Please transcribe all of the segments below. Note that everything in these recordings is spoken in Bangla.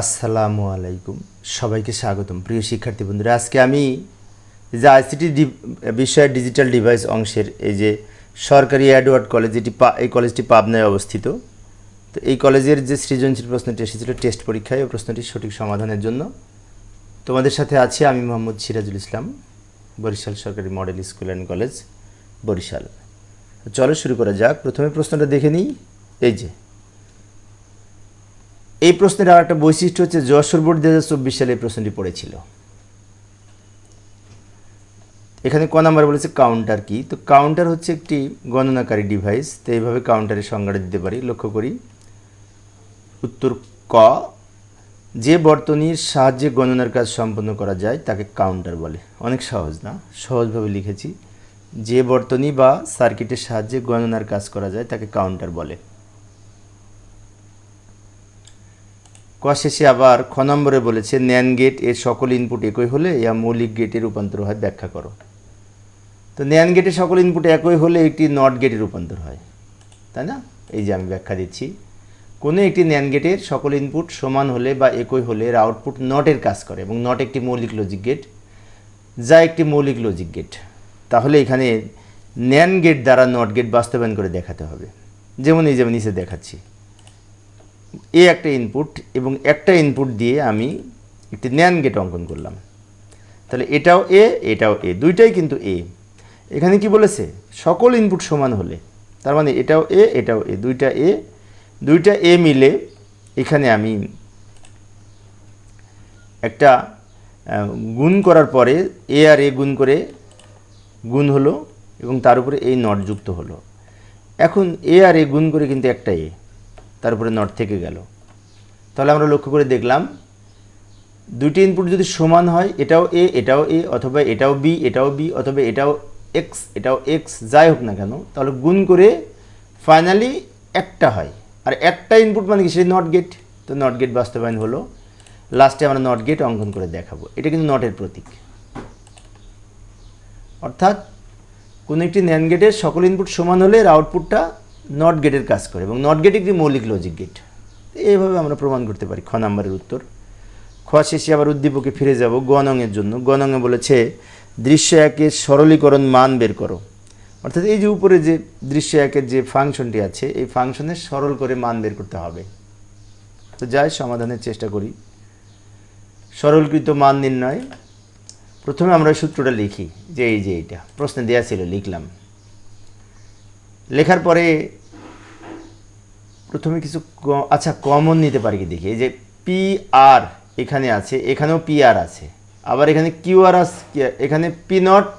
আসসালামু আলাইকুম। সবাইকে স্বাগতম। প্রিয় শিক্ষার্থী বন্ধুরা, আজকে আমি যে আইসিটি বিষয়ের ডিজিটাল ডিভাইস অংশের এই যে সরকারি অ্যাডওয়ার্ড কলেজ এটি এই কলেজটি পাবনায় অবস্থিত, তো এই কলেজের যে সৃজনশীল প্রশ্নটি এসেছিল টেস্ট পরীক্ষায় এই প্রশ্নটির সঠিক সমাধানের জন্য তোমাদের সাথে আছি আমি মোহাম্মদ সিরাজুল ইসলাম, বরিশাল সরকারি model school and college Barishal. চলো শুরু করা যাক। প্রথমে প্রশ্নটা দেখে নিই। এই যে এই প্রশ্নের আর একটা বৈশিষ্ট্য হচ্ছে যশোর বোর্ড দু হাজার চব্বিশ সালে এই প্রশ্নটি পড়েছিল। এখানে ক নাম্বার বলেছে কাউন্টার কি তো কাউন্টার হচ্ছে একটি গণনাকারী ডিভাইস তো এইভাবে কাউন্টারের সংজ্ঞাটা দিতে পারি। লক্ষ্য করি। উত্তর ক, যে বর্তনীর সাহায্যে গণনার কাজ সম্পন্ন করা যায় তাকে কাউন্টার বলে। অনেক সহজ না? সহজভাবে লিখেছি। যে বর্তনী বা সার্কিটের সাহায্যে গণনার কাজ করা যায় তাকে কাউন্টার বলে। শেষে আবার খ নম্বরে বলেছে, ন্যান গেটের সকল ইনপুট একই হলে ইয়া মৌলিক গেটে রূপান্তর হয়। ব্যাখ্যা করো। তো ন্যান গেটে সকল ইনপুট একই হলে একটি নট গেটে রূপান্তর হয়। তাই না? এই যে আমি ব্যাখ্যা দিচ্ছি। কোনো একটি ন্যান গেটের সকল ইনপুট সমান হলে বা একই হলে এর আউটপুট নটের কাজ করে এবং নট একটি মৌলিক লজিক গেট যা একটি মৌলিক লজিক গেট তাহলে এখানে ন্যান গেট দ্বারা নট গেট বাস্তবায়ন করে দেখাতে হবে। যেমন এই যেমন নিচে দেখাচ্ছি। এ একটা ইনপুট এবং একটা ইনপুট দিয়ে আমি একটি ন্যান গেট অঙ্কন করলাম। তাহলে এটাও এ এটাও এ দুইটাই কিন্তু এ এখানে কি বলেছে? সকল ইনপুট সমান হলে। তার মানে এটাও এ এটাও এ দুইটা এ দুইটা এ মিলে এখানে আমি একটা গুণ করার পরে এ আর এ গুণ করে গুণ হলো এবং তার উপরে এই নট যুক্ত হলো। এখন এ আর এ গুণ করে কিন্তু একটা এ তার উপরে নট থেকে গেল। তাহলে আমরা লক্ষ্য করে দেখলাম দুটি ইনপুট যদি সমান হয়, এটাও এ এটাও এ অথবা এটাও বি এটাও বি অথবা এটাও এক্স এটাও এক্স যাই হোক না কেন, তাহলে গুণ করে ফাইনালি একটা হয়। আর একটা ইনপুট মানে কি? সেই নট গেট তো নট গেট বাস্তবায়ন হলো। লাস্টে আমরা নট গেট অঙ্কন করে দেখাবো। এটা কিন্তু নটের প্রতীক। অর্থাৎ কোনো একটি ন্যান গেটের সকল ইনপুট সমান হলে এর আউটপুটটা নট গেটের কাজ করে এবং নট গেট একটি মৌলিক লজিক গেট এইভাবে আমরা প্রমাণ করতে পারি খ নাম্বারের উত্তর। খ শেষে আবার উদ্দীপকে ফিরে যাব গণংয়ের জন্য। গণংয়ে বলেছে, দৃশ্য একের সরলীকরণ মান বের করো। অর্থাৎ এই যে উপরে যে দৃশ্য একের যে ফাংশনটি আছে, এই ফাংশনের সরল করে মান বের করতে হবে। তো যাই, সমাধানের চেষ্টা করি। সরলকৃত মান নির্ণয়। প্রথমে আমরা সূত্রটা লিখি, যে এই যে এইটা। প্রশ্নে দেওয়া ছিল, লিখলাম। লেখার পরে প্রথমে কিছু আচ্ছা কমন নিতে পারি কি দেখি? এই যে পি আর এখানে আছে, এখানেও পি আর আছে। আবার এখানে কিউ আর আছে এখানে পি নট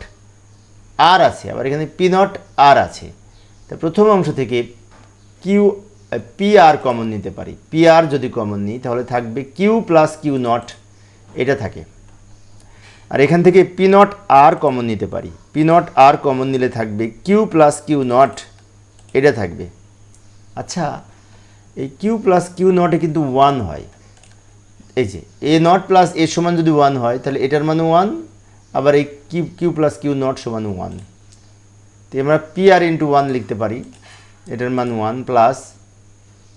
আর আছে, আবার এখানে পি নট আর আছে। তা প্রথম অংশ থেকে কিউ পি আর কমন নিতে পারি। পি আর যদি কমন নিই, তাহলে থাকবে কিউ প্লাস কিউ নট এটা থাকে। আর এখান থেকে পি নট আর কমন নিতে পারি। পি নট আর কমন নিলে থাকবে কিউ প্লাস কিউ নট এটা থাকবে। আচ্ছা এই কিউ প্লাস কিউ নটে কিন্তু ওয়ান হয়। এই যে এ নট প্লাস এ সমান যদি ওয়ান হয়, তাহলে এটার মানে ওয়ান আবার এই Q Q plus Q not সমান ওয়ান তো আমরা পি আর ইন্টু ওয়ান লিখতে পারি, এটার মান ওয়ান প্লাস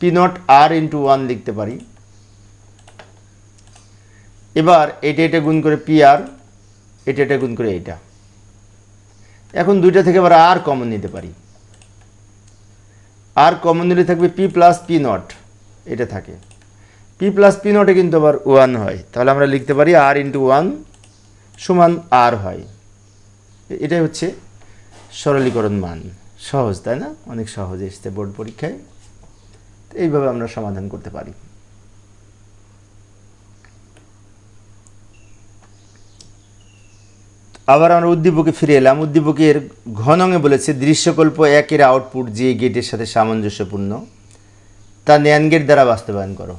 পি নট আর ইন্টু ওয়ান লিখতে পারি। এবার এটা এটা গুণ করে পি আর এটা এটা গুণ করে এইটা এখন দুইটা থেকে আবার আর কমন নিতে পারি। আর কমন দিলে থাকবে পি প্লাস পি নট এটা থাকে। পি প্লাস পি নটে কিন্তু আবার ওয়ান হয়। তাহলে আমরা লিখতে পারি আর ইন্টু ওয়ান সমান আর হয়। এটাই হচ্ছে সরলীকরণ মান। সহজ, তাই না? অনেক সহজ এসছে বোর্ড পরীক্ষায়। এইভাবে আমরা সমাধান করতে পারি। আবার আমরা উদ্দীপকে ফিরে এলাম। উদ্দীপকের ঘনঙে বলেছে, দৃশ্যকল্প একের আউটপুট যে গেটের সাথে সামঞ্জস্যপূর্ণ, তা ন্যান গেট দ্বারা বাস্তবায়ন করো।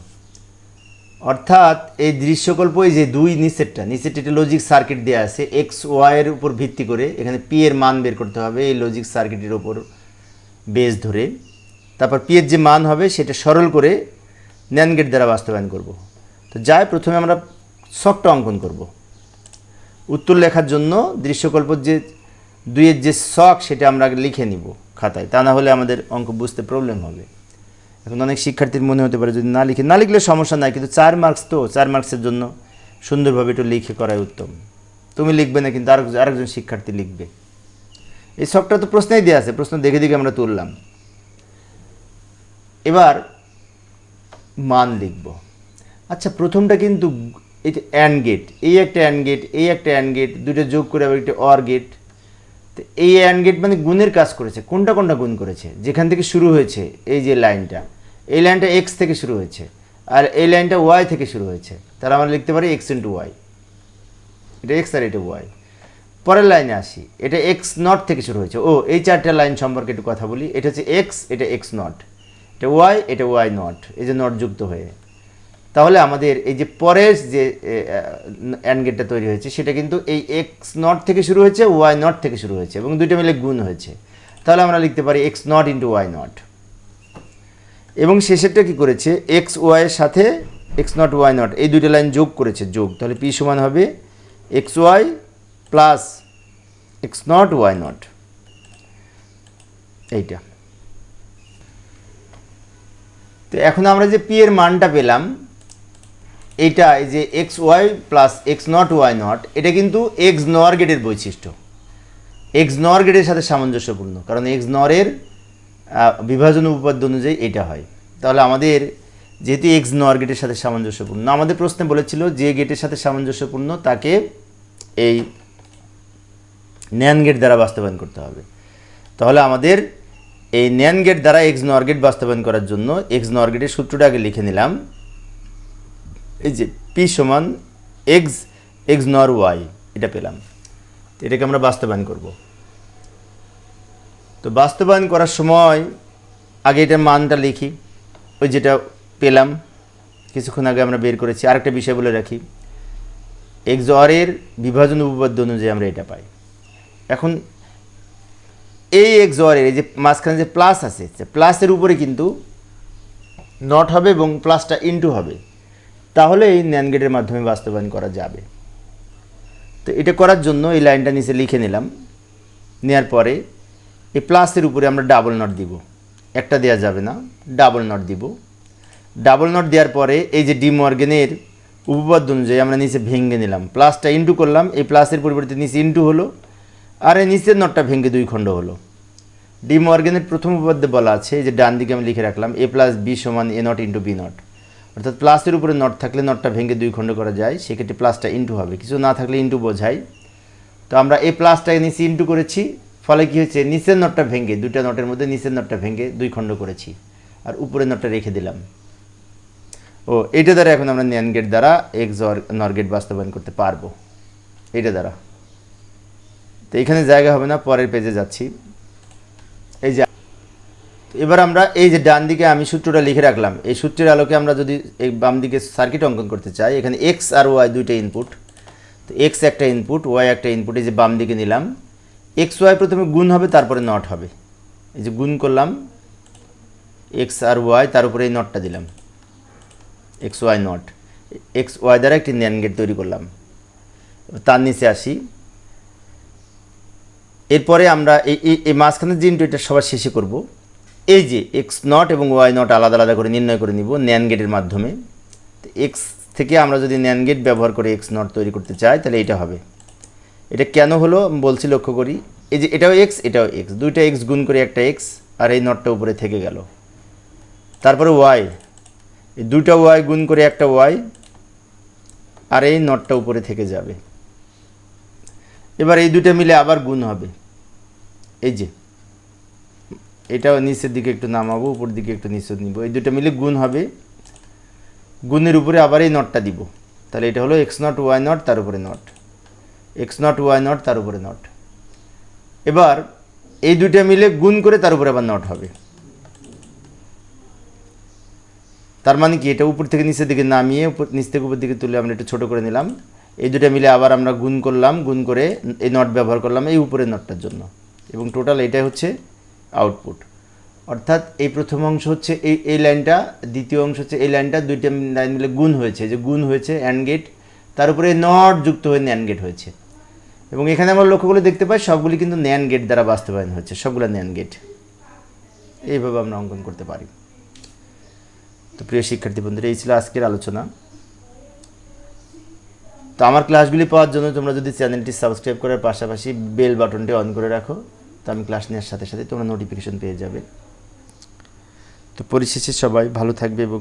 অর্থাৎ এই দৃশ্যকল্প, এই যে দুই নিচেরটা নিচেরটা একটা লজিক সার্কিট দেওয়া আছে। এক্স ওয়াইয়ের উপর ভিত্তি করে এখানে পি এর মান বের করতে হবে এই লজিক সার্কিটের ওপর বেস ধরে। তারপর পি এর যে মান হবে সেটা সরল করে ন্যান গেট দ্বারা বাস্তবায়ন করব। তো যাই, প্রথমে আমরা শখটা অঙ্কন করব। উত্তর লেখার জন্য দৃশ্যকল্পর যে দুইয়ের যে শখ সেটা আমরা লিখে নিব খাতায়, তা না হলে আমাদের অঙ্ক বুঝতে প্রবলেম হবে। এখন অনেক শিক্ষার্থীর মনে হতে পারে যদি না লিখে, না লিখলে সমস্যা নাই, কিন্তু চার মার্কস তো, চার মার্কসের জন্য সুন্দরভাবে একটু লিখে করাই উত্তম। তুমি লিখবে না, কিন্তু আরেক আরেকজন শিক্ষার্থী লিখবে। এই শখটা তো প্রশ্নেই দেওয়া আছে, প্রশ্ন দেখে দেখে আমরা তুললাম। এবার মান লিখব। আচ্ছা প্রথমটা কিন্তু এটা অ্যান্ড গেট এই একটা অ্যান্ড গেট এই একটা অ্যান্ড গেট দুটো যোগ করে আবার একটা অর গেট তো এই অ্যান্ড গেট মানে গুণের কাজ করেছে। কোনটা কোনটা গুণ করেছে? যেখান থেকে শুরু হয়েছে এই যে লাইনটা। এই লাইনটা এক্স থেকে শুরু হয়েছে আর এই লাইনটা ওয়াই থেকে শুরু হয়েছে। তাহলে আমরা লিখতে পারি এক্স ইন্টু ওয়াই এটা এক্স আর এটা ওয়াই পরের লাইনে আসি। এটা এক্স নট থেকে শুরু হয়েছে। ও, এই চারটা লাইন সম্পর্কে একটু কথা বলি। এটা হচ্ছে এক্স এটা এক্স নট এটা ওয়াই এটা ওয়াই নট এই যে নট যুক্ত হয়ে। তাহলে আমাদের এই যে পরের যে অ্যান্ড গেটটা তৈরি হয়েছে, সেটা কিন্তু এই এক্স নট থেকে শুরু হয়েছে ওয়াই নট থেকে শুরু হয়েছে, এবং দুইটা মিলে গুণ হয়েছে। তাহলে আমরা লিখতে পারি X not into Y not এবং শেষেরটা কি করেছে? এক্স ওয়াইয়ের সাথে এক্স নট ওয়াই নট এই দুইটা লাইন যোগ করেছে, যোগ। তাহলে পি সমান হবে X Y plus X not Y not এইটা। তো এখন আমরা যে পি এর মানটা পেলাম এই যে X Y plus X not Y not এটা কিন্তু এক্স নর গেটের বৈশিষ্ট্য। এক্স নর গেটের সাথে সামঞ্জস্যপূর্ণ, কারণ এক্স নরের বিভাজন উপপাদ্য অনুযায়ী এটা হয়। তাহলে আমাদের যেহেতু এক্স নর গেটের সাথে সামঞ্জস্যপূর্ণ, আমাদের প্রশ্নে বলেছিল যে গেটের সাথে সামঞ্জস্যপূর্ণ তাকে এই ন্যান গেট দ্বারা বাস্তবায়ন করতে হবে। তাহলে আমাদের এই ন্যান গেট দ্বারা এক্স নর গেট বাস্তবায়ন করার জন্য এক্স নর গেটের সূত্রটা আগে লিখে নিলাম। এই যে পি সমান এক্স এক্স নর ওয়াই এটা পেলাম। এটাকে আমরা বাস্তবায়ন করব। তো বাস্তবায়ন করার সময় আগে এটার মানটা লিখি। ওই যেটা পেলাম, কিছুক্ষণ আগে আমরা বের করেছি। আরেকটা বিষয় বলে রাখি। এক্স অরের বিভাজন উপপাদ্য অনুযায়ী আমরা এটা পাই। এখন এই এক্স অরের, এই যে মাঝখানে যে প্লাস আছে প্লাসের উপরে কিন্তু নট হবে এবং প্লাসটা ইনটু হবে। তাহলে এই ন্যান গেটের মাধ্যমে বাস্তবায়ন করা যাবে। তো এটা করার জন্য এই লাইনটা নিচে লিখে নিলাম। নেওয়ার পরে এই প্লাসের উপরে আমরা ডাবল নট দিব। একটা দেওয়া যাবে না ডাবল নট দিব। ডাবল নট দেওয়ার পরে এই যে ডি মর্গেনের উপপাদ্য অনুযায়ী আমরা নিচে ভেঙে নিলাম। প্লাসটা ইন্টু করলাম, এই প্লাসের পরিবর্তে নিচে ইন্টু হলো, আর এই নিচের নটটা ভেঙে দুই খণ্ড হলো। ডি মর্গেনের প্রথম উপপাদ্যে বলা আছে যে ডান দিকে আমি লিখে রাখলাম এ প্লাস বি সমান A not into B not অর্থাৎ প্লাসের উপরে নট থাকলে নটটা ভেঙে দুই খণ্ড করা যায়, সেক্ষেত্রে প্লাসটা ইন্টু হবে। কিছু না থাকলে ইন্টু বোঝায়। তো আমরা এই প্লাসটাকে নিচে ইন্টু করেছি, ফলে কী হয়েছে? নিচের নটটা ভেঙে, দুইটা নটের মধ্যে নিচের নটটা ভেঙে দুই খণ্ড করেছি, আর উপরের নটটা রেখে দিলাম। ও, এইটা দ্বারা এখন আমরা ন্যান গেট দ্বারা এক্স নর গেট বাস্তবায়ন করতে পারব। এটা দ্বারা। তো এখানে জায়গা হবে না, পরের পেজে যাচ্ছি। এবার আমরা এই যে ডান দিকে আমি সূত্রটা লিখে রাখলাম, এই সূত্রের আলোকে আমরা যদি এই বাম দিকে সার্কিট অঙ্কন করতে চাই, এখানে এক্স আর ওয়াই দুইটা ইনপুট তো এক্স একটা ইনপুট ওয়াই একটা ইনপুট এই যে বাম দিকে নিলাম এক্স ওয়াই প্রথমে গুণ হবে, তারপরে নট হবে। এই যে গুণ করলাম এক্স আর ওয়াই তার উপরে এই নটটা দিলাম। X Y not X Y দ্বারা একটি ন্যান গেট তৈরি করলাম। তার নিচে আসি। এরপরে আমরা এই, এই- মাঝখানের যে ইন্টু এটা সবার শেষে করব। এই যে এক্স নট এবং ওয়াই নট আলাদা আলাদা করে নির্ণয় করে নিব ন্যান গেটের মাধ্যমে এক্স থেকে আমরা যদি ন্যান গেট ব্যবহার করে এক্স নট তৈরি করতে চাই, তাহলে এটা হবে। এটা কেন হলো? বলছি লক্ষ্য করি। এই যে এটাও এক্স এটাও এক্স দুইটা এক্স গুণ করে একটা এক্স আর এই নটটা উপরে থেকে গেল। তারপরে ওয়াই এই দুইটা ওয়াই গুণ করে একটা ওয়াই আর এই নটটা উপরে থেকে যাবে। এবার এই দুটো মিলে আবার গুণ হবে। এই যে এটাও নিচের দিকে একটু নামাবো উপর দিকে একটু নিচে নিব। এই দুটো মিলে গুণ হবে। গুণের উপরে আবার এই নটটা দিব। তাহলে এটা হলো এক্স নট ওয়াই নট তার উপরে naught x naught y naught তার উপরে নট এবার এই দুটো মিলে গুণ করে তার উপরে আবার নট হবে। তার মানে কি? এটা উপর থেকে নিচের দিকে নামিয়ে উপর, নিচ থেকে উপর দিকে তুলে আমরা একটু ছোটো করে নিলাম। এই দুটো মিলে আবার আমরা গুণ করলাম, গুণ করে এই নট ব্যবহার করলাম এই উপরের নটটার জন্য। এবং টোটাল এটাই হচ্ছে আউটপুট অর্থাৎ এই প্রথম অংশ হচ্ছে এই এই লাইনটা, দ্বিতীয় অংশ হচ্ছে এই লাইনটা, দুইটা লাইন মিলে গুণ হয়েছে। যে গুণ হয়েছে অ্যান্ড গেট তার উপরে নট যুক্ত হয়ে ন্যান গেট হয়েছে। এবং এখানে আমরা লক্ষ্য করে দেখতে পাই সবগুলি কিন্তু ন্যান গেট দ্বারা বাস্তবায়ন হচ্ছে, সবগুলো ন্যান গেট এইভাবে আমরা অঙ্কন করতে পারি। তো প্রিয় শিক্ষার্থী বন্ধুরা, এই ছিল আজকের আলোচনা। তো আমার ক্লাসগুলি পাওয়ার জন্য তোমরা যদি চ্যানেলটি সাবস্ক্রাইব করার পাশাপাশি বেল বাটনটি অন করে রাখো। তো আমি ক্লাস নেওয়ার সাথে সাথে তোমরা নোটিফিকেশন পেয়ে যাবে। তো পরিশেষে সবাই ভালো থাকবে এবং